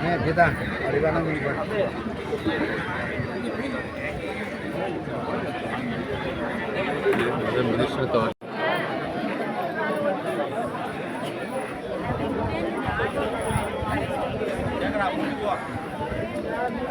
হ্যাঁ ভেদা আরে বানা গুলি করে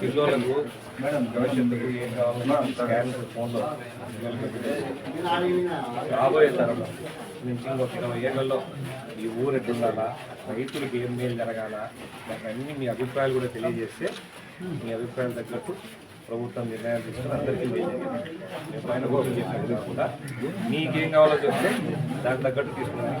పిల్లలకు భవిష్యత్తుకు ఏం కావాలన్నా స్కాన్ ఫోన్లో రాబోయే తరంలో నుంచి ఇంకొక ఇరవై ఏళ్ళలో ఈ ఊరు ఎట్టు రైతులకు ఏం మేలు జరగాల? దానికి అన్ని మీ అభిప్రాయాలు కూడా తెలియజేస్తే మీ అభిప్రాయం తగ్గట్టు ప్రభుత్వం నిర్ణయాలు తీసుకుని అందరికీ తెలియజేయాలి పైన కూడా చెప్పినట్టు కూడా మీకేం కావాలో చెప్తే దానికి తగ్గట్టు తీసుకున్నాను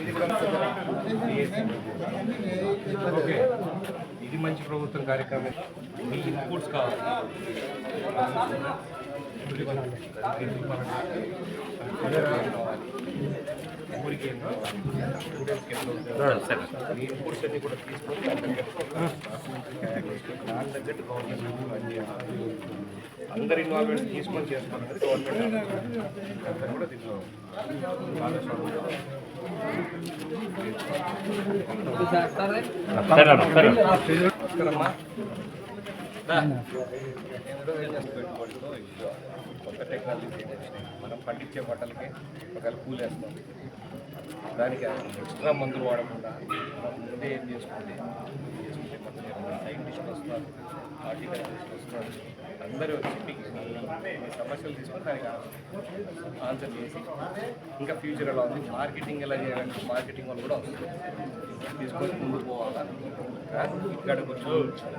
ఇది కూడా ఓకే ఇది మంచి ప్రభుత్వం కార్యక్రమం మీ ఇన్పుట్స్ కావాలి ఊరికి ఏం మీ ఇన్పుట్స్ అన్ని కూడా తీసుకొని దాని తగ్గట్టు గవర్నమెంట్ అన్ని. అందరి ఇన్వాల్వ్మెంట్ తీసుకొని చేస్తున్నారు గవర్నమెంట్ అందరూ కూడా దీంట్లో భాగస్వామ్యం ఇదిగో కొత్త టెక్నాలజీ మనం పండించే పంటలకి ఒకవేళ కూలేస్తాం దానికి ఎక్స్ట్రా మందులు వాడకుండా మనం ముందే ఏం చేసుకుంటే చేసుకుంటే మొత్తం సైంటిస్టులు వస్తారు హార్టికల్చరిస్ట్ వస్తారు. అందరూ చెప్పి సమస్యలు తీసుకొని దానికి ఆన్సర్ చేసి ఇంకా ఫ్యూచర్ ఎలా ఉంది? మార్కెటింగ్ ఎలా చేయాలంటే మార్కెటింగ్ వాళ్ళు కూడా వస్తుంది తీసుకొని ముందుకు పోవాలా? ఇక్కడ కొంచెం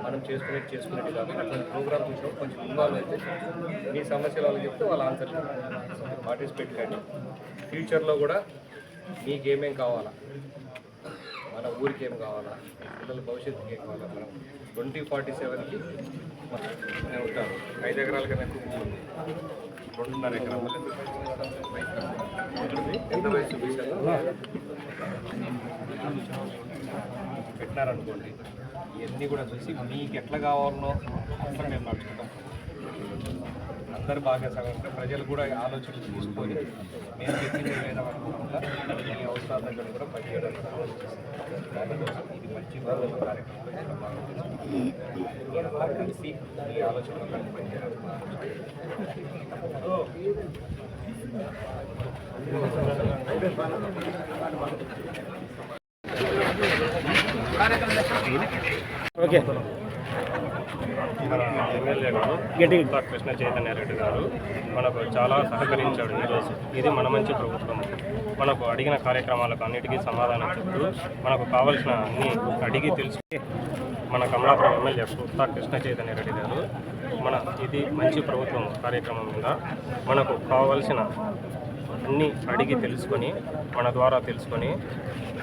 మనం చేసుకునేది చేసుకునేది కాదు అట్లా ప్రోగ్రామ్ చూసినప్పుడు కొంచెం ఇన్వాల్వ్ అయితే మీ సమస్యలు వాళ్ళకి చెప్తే వాళ్ళ ఆన్సర్ పార్టిసిపేట్ కానీ ఫ్యూచర్లో కూడా. మీకేమేం కావాలా? మన ఊరికి ఏం కావాలా? పిల్లల భవిష్యత్తుకి ఏం కావాలా? మనం ట్వంటీ ఫార్టీ సెవెన్కి ఉంటారు ఐదు ఎకరాల కన్నా ఎక్కువ భూమి ఉంది. రెండున్నర ఎకరాల. ఎంత వయసు పెట్టినారనుకోండి. ఇవన్నీ కూడా చూసి మీకు ఎట్లా కావాలనో అట్లా మేము నడుచుకుంటాం. అందరు బాగా సగంగా ప్రజలు కూడా ఆలోచనలు తీసుకొని మేము చెప్పింది లేదా అనుకోకుండా మీ అవసరాల దగ్గర కూడా పనిచేయడానికి ఆలోచిస్తాం. దానికోసం ఇది మంచి కార్యక్రమం. కలిసి ఓకే. ఎమ్మెల్యే గారు కృష్ణ చైతన్య రెడ్డి గారు మనకు చాలా సహకరించాడు ఈరోజు ఇది మన మంచి ప్రభుత్వం. మనకు అడిగిన కార్యక్రమాలకు అన్నిటికీ సమాధానం చెప్తూ మనకు కావలసిన అన్ని అడిగి తెలుసుకుని మన కమలాపురం ఎమ్మెల్యే సుత్తా కృష్ణ చైతన్య రెడ్డి గారు మన ఇది మంచి ప్రభుత్వం కార్యక్రమం మీద మనకు కావలసిన అన్ని అడిగి తెలుసుకొని మన ద్వారా తెలుసుకొని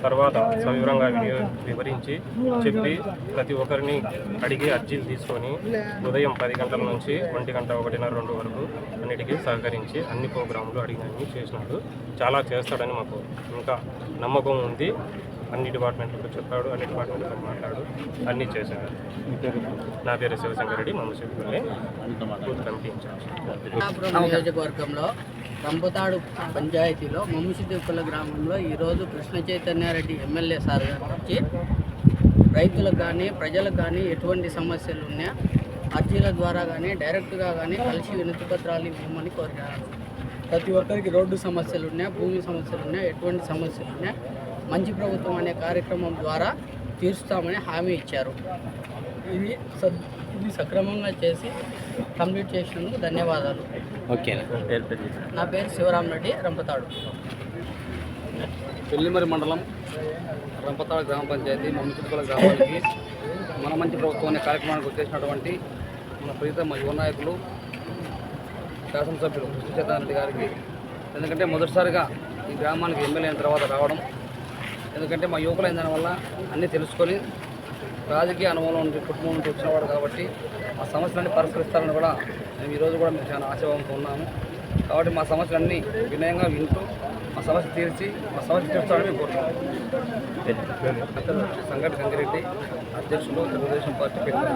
తర్వాత సవివరంగా వివరించి చెప్పి ప్రతి ఒక్కరిని అడిగి అర్జీలు తీసుకొని ఉదయం పది గంటల నుంచి ఒంటి గంట ఒకటిన్నర రెండు వరకు అన్నిటికీ సహకరించి అన్ని ప్రోగ్రాంలు అడిగినన్ని చేసినాడు. చాలా చేస్తాడని మాకు ఇంకా నమ్మకం ఉంది. అన్ని డిపార్ట్మెంట్లకు చెప్పాడు అన్ని డిపార్ట్మెంట్లకు మాట్లాడు అన్నీ చేశాడు. నా పేరు శివశంకర్ రెడ్డి మమ్మల్ని బూత్ కమిటీ ఇన్ఛార్జ్ నియోజకవర్గంలో రంపతాడు పంచాయతీలో మమ్మిసిద్దిపల్లి గ్రామంలో ఈరోజు కృష్ణ చైతన్యారెడ్డి ఎమ్మెల్యే సార్ గారు వచ్చి రైతులకు కానీ ప్రజలకు కానీ ఎటువంటి సమస్యలు ఉన్నా అర్జీల ద్వారా కానీ డైరెక్ట్గా కానీ కలిసి వినతి పత్రాలు ఇవ్వమని కోరారు. ప్రతి ఒక్కరికి రోడ్డు సమస్యలు ఉన్నాయి భూమి సమస్యలు ఉన్నాయి ఎటువంటి సమస్యలు ఉన్నాయి మంచి ప్రభుత్వం అనే కార్యక్రమం ద్వారా తీరుస్తామని హామీ ఇచ్చారు. ఇది సద్ ఇది సక్రమంగా చేసి కంప్లీట్ చేసినందుకు ధన్యవాదాలు. నా పేరు శివరామ్ రెడ్డి రంపతాడు. పెళ్ళిమరి మండలం రంపతాడ గ్రామ పంచాయతీ మమ్మిచిపల గ్రామానికి మన మంచి ప్రభుత్వం అనే కార్యక్రమానికి వచ్చేసినటువంటి మన ప్రీతమ యువ నాయకులు శాసనసభ్యులు కృష్ణ చైతన్య గారికి. ఎందుకంటే మొదటిసారిగా ఈ గ్రామానికి ఎమ్మెల్యే అయిన తర్వాత రావడం ఎందుకంటే మా యువకులైన దానివల్ల అన్నీ తెలుసుకొని రాజకీయ అనుభవం నుండి కుటుంబం నుండి వచ్చినవాడు కాబట్టి మా సమస్యలన్నీ పరిష్కరిస్తారని కూడా మేము ఈరోజు కూడా మేము చాలా ఆశాభావంతో ఉన్నాము. కాబట్టి మా సమస్యలన్నీ వినయంగా వింటూ మా సమస్య తీర్చి మా సమస్య తీర్చాలని మేము కోరుతున్నాము సంగటి గంగిరెడ్డి అధ్యక్షులు తెలుగుదేశం పార్టీ పెట్టిన